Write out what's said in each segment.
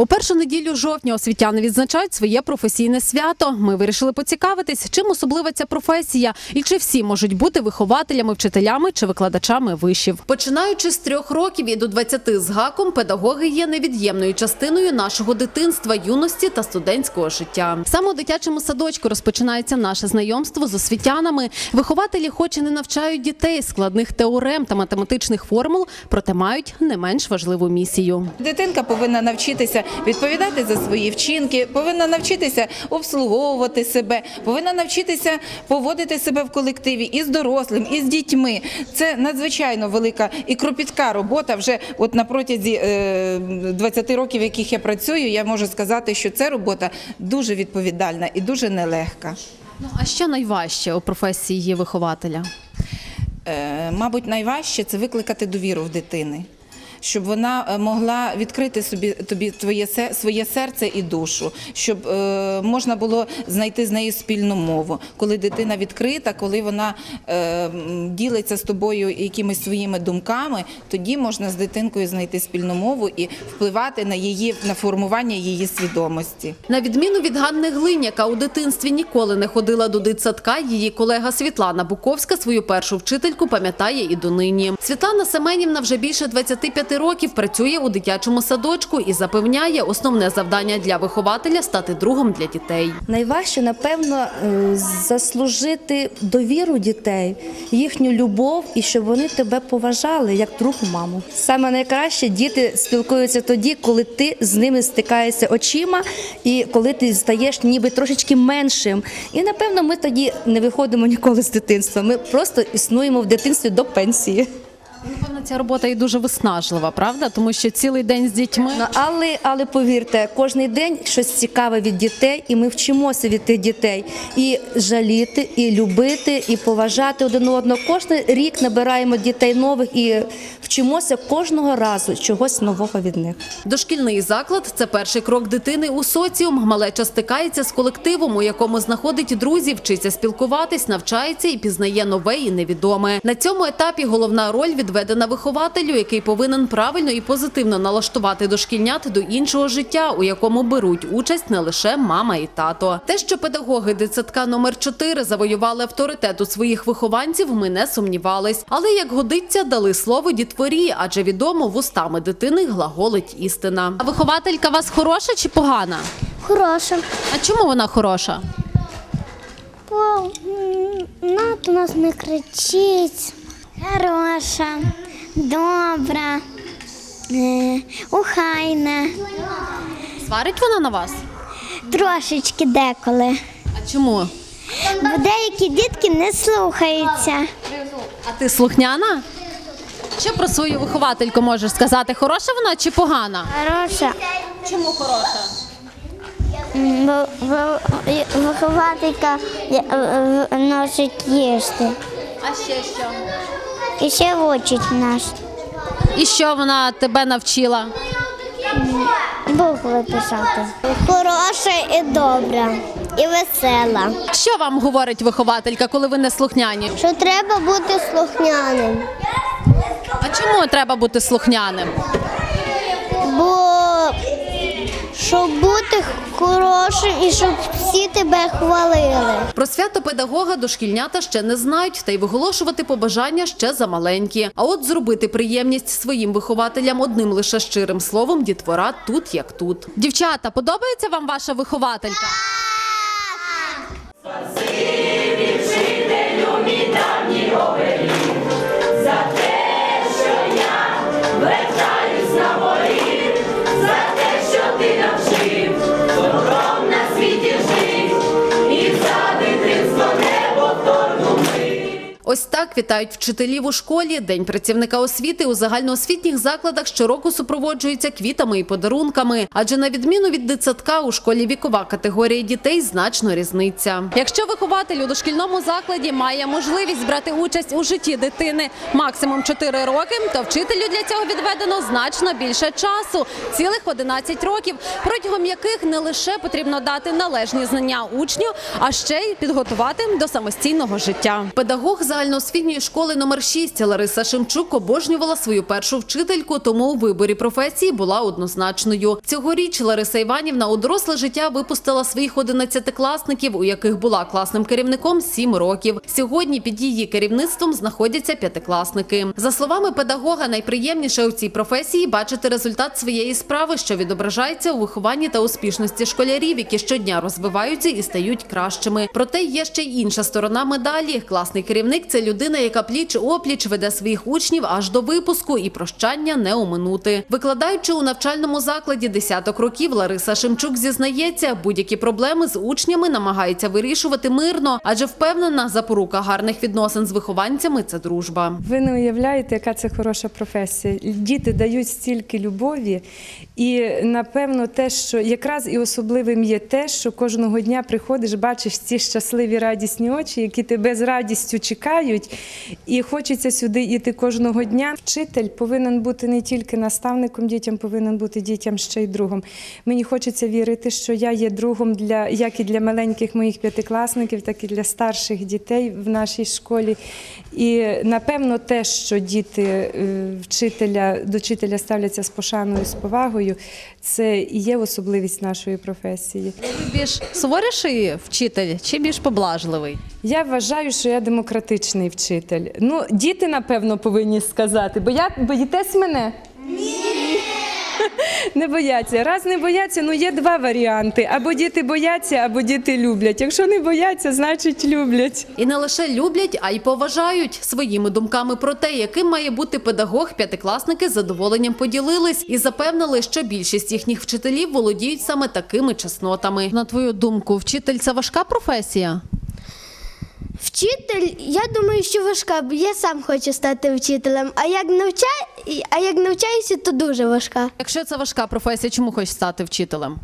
У першу неділю жовтня освітяни відзначають своє професійне свято. Ми вирішили поцікавитись, чим особлива ця професія і чи всі можуть бути вихователями, вчителями чи викладачами вишів. Починаючи з трьох років і до 20 з гаком, педагоги є невід'ємною частиною нашого дитинства, юності та студентського життя. Саме у дитячому садочку розпочинається наше знайомство з освітянами. Вихователі, хоч і не навчають дітей складних теорем та математичних формул, проте мають не менш важливу місію. Дитинка повинна навчитися відповідати за свої вчинки, повинна навчитися обслуговувати себе, повинна навчитися поводити себе в колективі і з дорослим, і з дітьми. Це надзвичайно велика і кропітка робота. Вже от на протязі е, 20 років, яких я працюю, я можу сказати, що ця робота дуже відповідальна і дуже нелегка. Ну а що найважче у професії вихователя? Е, Мабуть, найважче це викликати довіру в дитини. Щоб вона е, могла відкрити собі тобі твоє своє серце і душу, щоб е, можна було знайти з нею спільну мову. Коли дитина відкрита, коли вона е, ділиться з тобою якимись своїми думками, тоді можна з дитинкою знайти спільну мову і впливати на її на формування її свідомості. На відміну від Ганни Глинь, яка у дитинстві ніколи не ходила до дитсадка, її колега Світлана Буковська свою першу вчительку пам'ятає і донині. Світлана Семенівна вже більше 25 років працює у дитячому садочку і запевняє, основне завдання для вихователя стати другом для дітей. Найважче, напевно, е, заслужити довіру дітей, їхню любов і щоб вони тебе поважали як другу маму. Саме найкраще діти спілкуються тоді, коли ти з ними стикаєшся очима і коли ти стаєш ніби трошечки меншим. І напевно ми тоді не виходимо ніколи з дитинства. Ми просто існуємо в дитинстві до пенсії. Напевно, ця робота і дуже виснажлива, правда? Тому що цілий день з дітьми. Ну, але, але повірте, кожен день щось цікаве від дітей, і ми вчимося від тих дітей і жаліти, і любити, і поважати один одного. Кожен рік набираємо дітей нових і вчимося кожного разу чогось нового від них. Дошкільний заклад це перший крок дитини у соціум. Малеча стикається з колективом, у якому знаходить друзів, вчиться спілкуватись, навчається і пізнає нове і невідоме. На цьому етапі головна роль відведена вихователю, який повинен правильно і позитивно налаштувати дошкільнят до іншого життя, у якому беруть участь не лише мама і тато. Те, що педагоги дитсадка номер 4 завоювали авторитет у своїх вихованців, ми не сумнівались. Але як годиться, дали слово дітворі, адже відомо вустами дитини глаголить істина. А вихователька вас хороша чи погана? Хороша. А чому вона хороша? Бо м, над у нас не кричить. Хороша, добра, е, ухайна. Сварить вона на вас? Трошечки деколи. А чому? Бо деякі дітки не слухаються. А ти слухняна? Що про свою виховательку можеш сказати? Хороша вона чи погана? Хороша. Чому хороша? Бо- бо Вихователька е, е, носить їсти. А ще що? І ще вчить нас. І що вона тебе навчила? Букви писати. Хороша і добра, і весела. Що вам говорить вихователька, коли ви не слухняні? Що треба бути слухняним. А чому треба бути слухняним? Бо щоб бути хорошим і щоб всі тебе хвалили. Про свято педагога дошкільнята ще не знають, та й виголошувати побажання ще замаленькі. А от зробити приємність своїм вихователям одним лише щирим словом дітвора тут як тут. Дівчата, подобається вам ваша вихователька? Так вітають вчителів у школі. День працівника освіти у загальноосвітніх закладах щороку супроводжується квітами і подарунками. Адже на відміну від дитсадка у школі вікова категорія дітей значно різниця. Якщо вихователь у дошкільному закладі має можливість брати участь у житті дитини максимум 4 роки, то вчителю для цього відведено значно більше часу цілих 11 років, протягом яких не лише потрібно дати належні знання учню, а ще й підготувати до самостійного життя. Педагог загальноосвітнього середньої школи номер 6 Лариса Шемчук обожнювала свою першу вчительку, тому у виборі професії була однозначною. Цьогоріч Лариса Іванівна у доросле життя випустила своїх 11-класників, у яких була класним керівником 7 років. Сьогодні під її керівництвом знаходяться п'ятикласники. За словами педагога, найприємніше у цій професії бачити результат своєї справи, що відображається у вихованні та успішності школярів, які щодня розвиваються і стають кращими. Проте є ще й інша сторона медалі. Класний керівник це людина, яка пліч опліч веде своїх учнів аж до випуску і прощання не оминути. Викладаючи у навчальному закладі десяток років, Лариса Шемчук зізнається, будь-які проблеми з учнями намагається вирішувати мирно, адже впевнена, запорука гарних відносин з вихованцями це дружба. Ви не уявляєте, яка це хороша професія. Діти дають стільки любові, і напевно, те, що якраз і особливим є те, що кожного дня приходиш, бачиш ці щасливі радісні очі, які тебе з радістю чекають, і хочеться сюди йти кожного дня. Вчитель повинен бути не тільки наставником дітям, повинен бути дітям ще й другом. Мені хочеться вірити, що я є другом для як і для маленьких моїх п'ятикласників, так і для старших дітей в нашій школі. І напевно, те, що діти е, вчителя до вчителя ставляться з пошаною, з повагою, це і є особливість нашої професії. Більш суворіший вчитель чи більш поблажливий? Я вважаю, що я демократичний вчитель. Ну, діти, напевно, повинні сказати. Бо я боїтесь мене? Ні. Не бояться. Раз не бояться, ну є два варіанти: або діти бояться, або діти люблять. Якщо не бояться, значить люблять. І не лише люблять, а й поважають своїми думками про те, яким має бути педагог. П'ятикласники з задоволенням поділились і запевнили, що більшість їхніх вчителів володіють саме такими чеснотами. На твою думку, вчитель це важка професія? Вчитель, я думаю, що важка, бо я сам хочу стати вчителем. А як навчаю, а як навчаюся, то дуже важка. Якщо це важка професія, чому хочеш стати вчителем?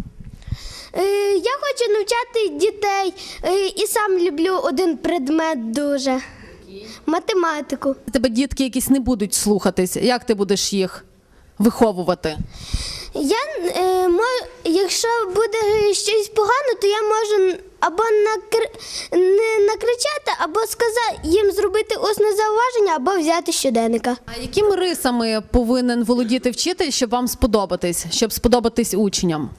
Е, я хочу навчати дітей е, і сам люблю один предмет дуже. Математику. Тебе дітки якісь не будуть слухатись. Як ти будеш їх виховувати? Я е, мо, якщо буде щось погано, то я можу або накр... не накричати, або сказати їм зробити усне зауваження, або взяти щоденника. А якими рисами повинен володіти вчитель, щоб вам сподобатись, щоб сподобатись учням?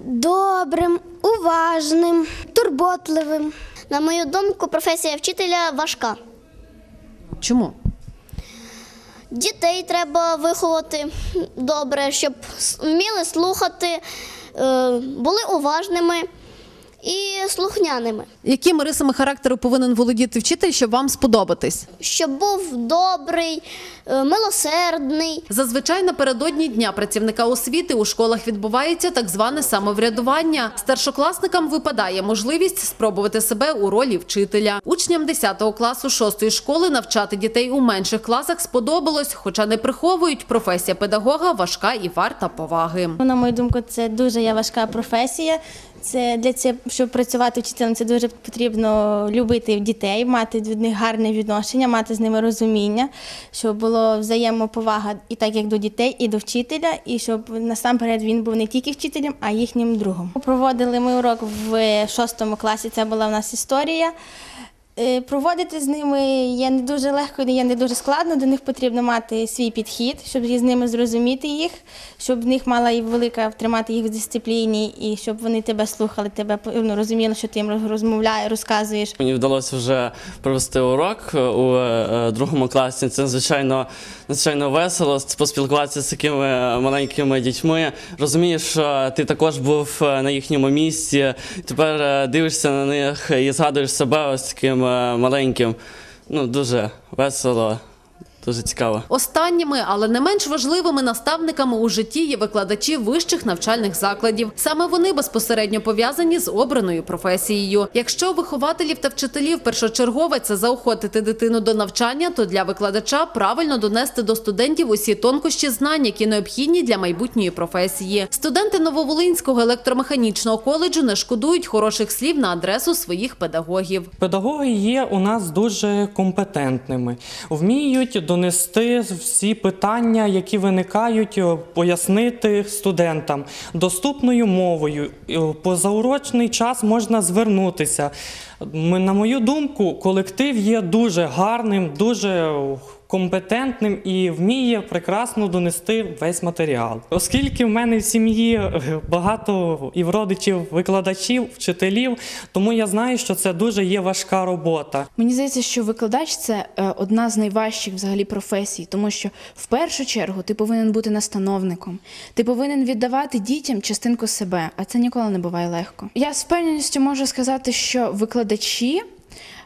Добрим, уважним, турботливим. На мою думку, професія вчителя важка. Чому? Дітей треба виховати добре, щоб вміли слухати, е, були уважними і слухняними. Якими рисами характеру повинен володіти вчитель, щоб вам сподобатись? Щоб був добрий, е, милосердний. Зазвичай напередодні дня працівника освіти у школах відбувається так зване самоврядування. Старшокласникам випадає можливість спробувати себе у ролі вчителя. Учням 10 класу 6 школи навчати дітей у менших класах сподобалось, хоча не приховують, професія педагога важка і варта поваги. На мою думку, це дуже є важка професія. Це для цього, щоб працювати вчителем, це дуже потрібно любити дітей, мати від них гарне відношення, мати з ними розуміння, щоб було взаємоповага і так як до дітей, і до вчителя, і щоб насамперед він був не тільки вчителем, а їхнім другом. Проводили ми урок в шостому класі. Це була в нас історія. Е, Проводити з ними є не дуже легко, є не дуже складно. До них потрібно мати свій підхід, щоб з ними зрозуміти їх, щоб в них мала і велика тримати їх в дисципліні, і щоб вони тебе слухали, тебе ну, розуміли, що ти їм розмовляєш, розказуєш. Мені вдалося вже провести урок у е, другому класі. Це звичайно надзвичайно весело поспілкуватися з такими маленькими дітьми. Розумієш, що ти також був е, на їхньому місці. Тепер е, дивишся на них і згадуєш себе ось таким е, маленьким. Ну дуже весело, дуже цікаво. Останніми, але не менш важливими наставниками у житті є викладачі вищих навчальних закладів. Саме вони безпосередньо пов'язані з обраною професією. Якщо вихователів та вчителів першочергове це заохотити дитину до навчання, то для викладача правильно донести до студентів усі тонкощі знань, які необхідні для майбутньої професії. Студенти Нововолинського електромеханічного коледжу не шкодують хороших слів на адресу своїх педагогів. Педагоги є у нас дуже компетентними, вміють доносити донести всі питання, які виникають, е, пояснити студентам доступною мовою. Е, Позаурочний час можна звернутися. На мою думку, колектив є дуже гарним, дуже компетентним і вміє прекрасно донести весь матеріал. Оскільки в мене в сім'ї е, багато і в родичів викладачів, вчителів, тому я знаю, що це дуже є важка робота. Мені здається, що викладач це е, одна з найважчих взагалі професій, тому що в першу чергу ти повинен бути настановником. Ти повинен віддавати дітям частинку себе, а це ніколи не буває легко. Я з впевненістю можу сказати, що викладачі.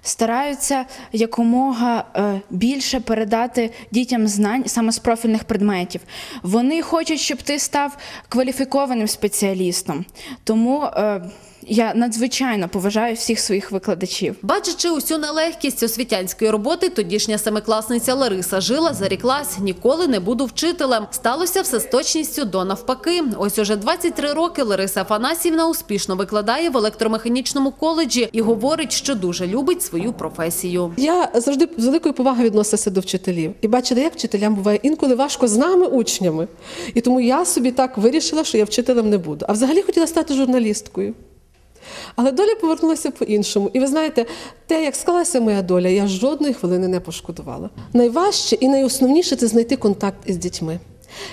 Стараються якомога е, більше передати дітям знань саме з профільних предметів. Вони хочуть, щоб ти став кваліфікованим спеціалістом. Тому е, я надзвичайно поважаю всіх своїх викладачів. Бачачи усю нелегкість освітянської роботи, тодішня семикласниця Лариса Жила заріклась «Ніколи не буду вчителем». Сталося все з точністю до навпаки. Ось уже 23 роки Лариса Афанасівна успішно викладає в електромеханічному коледжі і говорить, що дуже любить свою професію. Я завжди з великою повагою відносилася до вчителів і бачила, як вчителям буває інколи важко з нами, учнями. І тому я собі так вирішила, що я вчителем не буду. А взагалі хотіла стати журналісткою. Але доля повернулася по-іншому. І ви знаєте, те, як склалася моя доля, я жодної хвилини не пошкодувала. Найважче і найосновніше це знайти контакт із дітьми.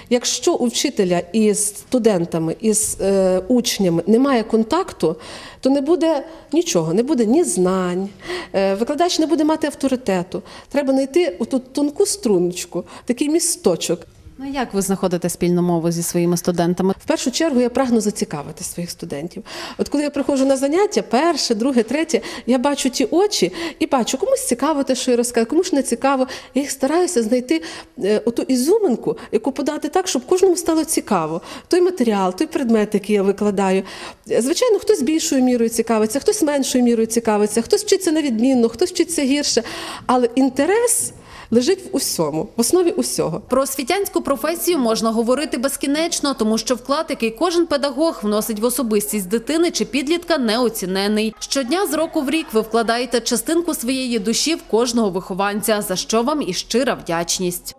Якщо у вчителя із студентами, із е, учнями немає контакту, то не буде нічого, не буде ні знань, е, викладач не буде мати авторитету. Треба знайти оту тонку струночку, такий місточок. Ну як ви знаходите спільну мову зі своїми студентами? В першу чергу я прагну зацікавити своїх студентів. От коли я приходжу на заняття, перше, друге, третє, я бачу ті очі і бачу, комусь цікаво те, що я розказую, комусь не цікаво. Я їх стараюся знайти е, оту ізюминку, яку подати так, щоб кожному стало цікаво. Той матеріал, той предмет, який я викладаю. Звичайно, хтось більшою мірою цікавиться, хтось меншою мірою цікавиться, хтось вчиться на відмінно, хтось вчиться гірше. Але інтерес лежить в усьому, в основі усього. Про освітянську професію можна говорити безкінечно, тому що вклад, який кожен педагог вносить в особистість дитини чи підлітка, неоцінений. Щодня з року в рік ви вкладаєте частинку своєї душі в кожного вихованця, за що вам і щира вдячність.